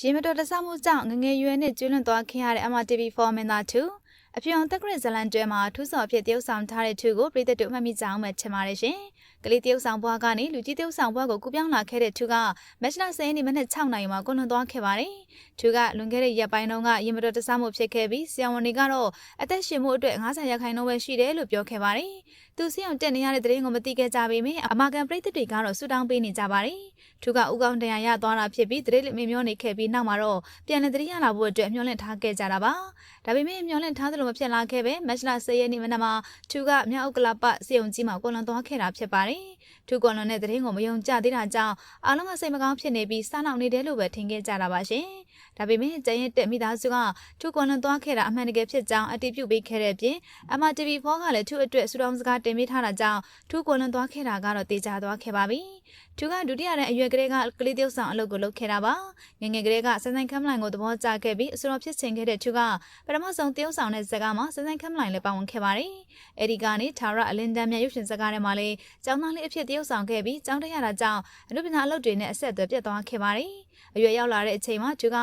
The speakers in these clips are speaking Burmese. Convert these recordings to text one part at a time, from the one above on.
ရေမတော်တဆမှုကြောင့်ငငယ်ရွယ်နဲ့ကျွလွန်သွားခင်ရတဲ့ MRTV4 မင်းသား2 အပြောင်တက်ကရဇလန်တွဲမှာထူးစော်အဖြစ်တရုပ်ဆောင်ထားတဲ့2ကိုပြည်သက်တို့မှတ်မိကြအောင်မှချင်ပါတယ်ရှင်။ကလေးတရုပ်ဆောင်ဘွားကနေလူကြီးတရုပ်ဆောင်ဘွားကိုကူပြောင်းလာခဲ့တဲ့2ကမက်ချလာ10နှစ်မိနစ်6နိုင်မှာကိုလွန်သွားခဲ့ပါတယ်။2ကလွန်ခဲ့တဲ့ရက်ပိုင်းတုန်းကရေမတော်တဆမှုဖြစ်ခဲ့ပြီးဆီယံဝန်တွေကတော့အသက်ရှင်မှုအတွက်90ရာခိုင်နှုန်းပဲရှိတယ်လို့ပြောခဲ့ပါတယ်။သူဆီယံတက်နေရတဲ့တရင်ကိုမသိခဲ့ကြပေမယ့်အမာကန်ပြည်သက်တွေကတော့ဆူတောင်းပေးနေကြပါတယ်။2ကဥကောင်းတရားရသွားတာဖြစ်ပြီးတရင်လက်မမျောနေခဲ့ပြီးနောက်မှာတော့ပြန်လည်တရင်ရလာဖို့အတွက်မျှော်လင့်ထားခဲ့ကြတာပါ။ဒါပေမဲ့မျှော်လင့်ထားသလိုမဖြစ်လာခဲ့ပဲမက်ချလာ10ရက်နေ့မနက်မှာသူကမြောက်ဥက္ကလာပစေုံကြီးမှာကိုလွန်သွားခဲ့တာဖြစ်ပါတယ်။ သူကွန်လွန်တဲ့တရင်ကိုမယုံကြသေးတာကြောင့်အားလုံးကစိတ်မကောင်းဖြစ်နေပြီးစားနောက်နေတယ်လို့ပဲထင်ခဲ့ကြတာပါရှင်။ဒါပေမဲ့ကျန်ရဲ့တက်မိသားစုကသူကွန်လွန်သွားခဲ့တာအမှန်တကယ်ဖြစ်ကြောင်းအတည်ပြုပေးခဲ့တဲ့အပြင် MRTV4 ကလည်းသူ့အတွက်စူတောင်းစကားတင်ပေးထားတာကြောင့်သူကွန်လွန်သွားခဲ့တာကတော့တေချာသွားခဲ့ပါပြီ။သူကဒုတိယတဲ့အရွယ်ကလေးကကလေးတယောက်ဆောင်အလုပ်ကိုလုပ်ခဲ့တာပါ။ငငယ်ကလေးကစဆိုင်ခမ်လိုင်ကိုသဘောကျခဲ့ပြီးအစတော်ဖြစ်ချင်ခဲ့တဲ့သူကပထမဆုံးတယောက်ဆောင်တဲ့ဇာတ်ကားမှာစဆိုင်ခမ်လိုင်လည်းပါဝင်ခဲ့ပါတယ်။အဲဒီကနေထာရအလင်ဒန်မြတ်ရုပ်ရှင်ဇာတ်ကားထဲမှာလည်းကျောင်းသားလေးအဖြစ်တယောက်ဆောင်ခဲ့ပြီးကျောင်းတက်ရတာကြောင့်အနုပညာအလုပ်တွေနဲ့အဆက်အသွယ်ပြတ်သွားခဲ့ပါတယ်။အရွယ်ရောက်လာတဲ့အချိန်မှာသူက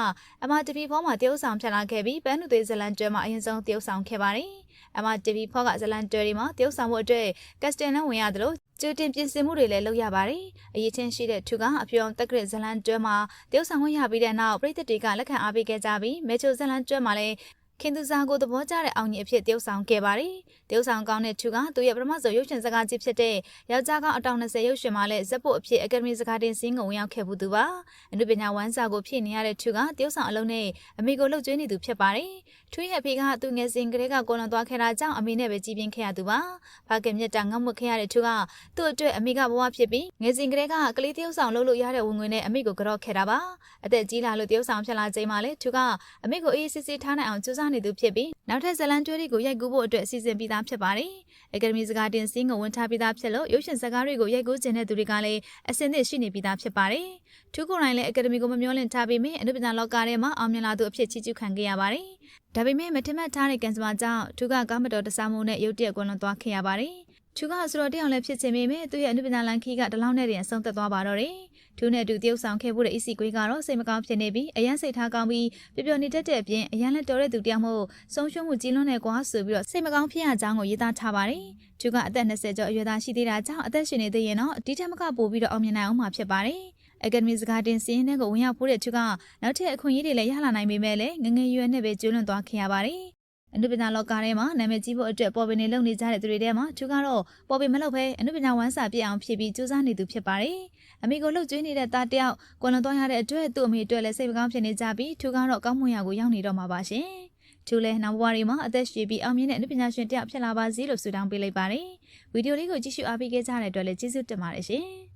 MRTV4 မှာတယောက်ဆောင်ဖြစ်လာခဲ့ပြီးဘန်နုသေးဇလန်ကျွဲမှာအရင်ဆုံးတယောက်ဆောင်ခဲ့ပါတယ်။ MRTV4 ကဇလန်ကျွဲတွေမှာတယောက်ဆောင်မှုအတွက်ကက်စတင်နဲ့ဝင်ရတယ်လို့ကျူတင်ပြင်ဆင်မှုတွေလည်းလုပ်ရပါတယ်။အရေးချင်းရှိတဲ့သူကအပြောင်းတက်ကရဇလန်ကျွဲမှာတယောက်ဆောင်ဝင်ရပြီးတဲ့နောက်ပြည်သက်တွေကလက်ခံအားပေးခဲ့ကြပြီးမေချိုဇလန်ကျွဲမှာလည်း ခင်သူစားကိုသဘောကျတဲ့အောင်ကြီးအဖြစ်တယောက်ဆောင်ခဲ့ပါတယ်။တယောက်ဆောင်ကောင်းတဲ့သူကသူရဲ့ပထမဆုံးရုပ်ရှင်စကားကြီးဖြစ်တဲ့ယောက်ျားကောင်အတောင်20ရုပ်ရှင်မှာလည်းဇက်ဖို့အဖြစ်အကယ်ဒမီစကားတင်စင်းကိုဝင်ရောက်ခဲ့ဘူးသူပါ။အနုပညာဝမ်းစာကိုဖြည့်နေရတဲ့သူကတယောက်ဆောင်အလုံးနဲ့အမေကိုလှုပ်ကြွေးနေသူဖြစ်ပါတယ်။သူရဲ့အဖေကသူငယ်စဉ်ကလေးကကိုလွန်သွားခဲ့တာကြောင့်အမေနဲ့ပဲကြည်ပြင်းခဲ့ရသူပါ။ဖခင်မြတ်တာငတ်မွတ်ခဲ့ရတဲ့သူကသူ့အတွက်အမေကဘဝဖြစ်ပြီးငယ်စဉ်ကလေးကကလေးတယောက်ဆောင်လှုပ်လို့ရတဲ့ဝင်ငွေနဲ့အမေကိုကြော့ခဲ့တာပါ။အသက်ကြီးလာလို့တယောက်ဆောင်ဖြစ်လာချိန်မှာလေသူကအမေကိုအေးစစ်စစ်ထားနိုင်အောင်ကြိုးစားနေသူဖြစ်ပြီးနောက်ထပ်ဇလန်ကျွေးတွေကိုရိုက်ကူးဖို့အတွက်စီစဉ်ပြီးသားဖြစ်ပါတယ်။အကယ်ဒမီစကားတင်စင်းကိုဝန်ထားပြီးသားဖြစ်လို့ရုပ်ရှင်ဇာတ်ကားတွေကိုရိုက်ကူးခြင်းတဲ့သူတွေကလည်းအစင်းသစ်ရှိနေပြီးသားဖြစ်ပါတယ်။ထူးကိုယ်တိုင်လည်းအကယ်ဒမီကိုမမျောလင့်ထားပြီးမြအနုပညာလောကထဲမှာအောင်မြင်လာသူအဖြစ်ချီးကျူးခံခဲ့ရပါတယ်။ဒါပေမဲ့မထင်မှတ်ထားတဲ့ကံစမာကြောင့်ထူးကကားမတော်တဆမှုနဲ့ရုတ်တရက်ကွန်လွန်သွားခဲ့ရပါတယ်။ထူးကဆိုတော့တယောက်လည်းဖြစ်ချင်ပေမဲ့သူ့ရဲ့အနုပညာလန်ခီကတလောင်းနဲ့တည်းအဆုံးသက်သွားပါတော့တယ်။ ထူးနဲ့တူတယောက်ဆောင်ခဲ့ဖို့တဲ့အီစီကွေးကတော့စိတ်မကောင်းဖြစ်နေပြီးအရန်စိတ်ထားကောင်းပြီးပျော်ပျော်နေတတ်တဲ့အပြင်အရန်လက်တော်တဲ့သူတယောက်မို့ဆုံးရှုံးမှုကြီးလွန်းတဲ့ကွာဆိုပြီးတော့စိတ်မကောင်းဖြစ်ရကြောင်းကိုရေးသားထားပါတယ်။ထူးကအသက်20ကျော်အရွယ်သားရှိသေးတာကြောင့်အသက်ရှင်နေသေးရင်တော့ဒီထက်မကပိုပြီးတော့အောင်မြင်နိုင်အောင်မှာဖြစ်ပါတယ်။အကယ်ဒမီစကားတင်စင်းတဲ့ကိုဝင်ရောက်ဖို့တဲ့သူကနောက်ထပ်အခွင့်အရေးတွေလည်းရလာနိုင်ပေမဲ့လည်းငငယ်ရွယ်နဲ့ပဲကျွလွန်သွားခင်ရပါတယ်။ အနုပညာလောကထဲမှာနာမည်ကြီးဖို့အတွက်ပေါ်ပင်တွေလုပ်နေကြတဲ့သူတွေထဲမှာသူကတော့ပေါ်ပင်မလုပ်ဘဲအနုပညာဝမ်းစာပြည့်အောင်ဖြည့်ပြီးစူးစမ်းနေသူဖြစ်ပါတယ်။အမေကိုလှုပ်ကြွေးနေတဲ့သားတယောက်ကွန်လွန်သွားရတဲ့အတွက်သူ့အမေအတွက်လည်းစိတ်မကောင်းဖြစ်နေကြပြီးသူကတော့ကောင်းမွန်ရာကိုရောက်နေတော့မှာပါရှင်။သူလည်းနောက်ဘဝတွေမှာအသက်ရှည်ပြီးအောင်မြင်တဲ့အနုပညာရှင်တယောက်ဖြစ်လာပါစေလို့ဆုတောင်းပေးလိုက်ပါတယ်။ဗီဒီယိုလေးကိုကြည့်ရှုအားပေးခဲ့ကြတဲ့အတွက်လည်းကျေးဇူးတင်ပါတယ်ရှင်။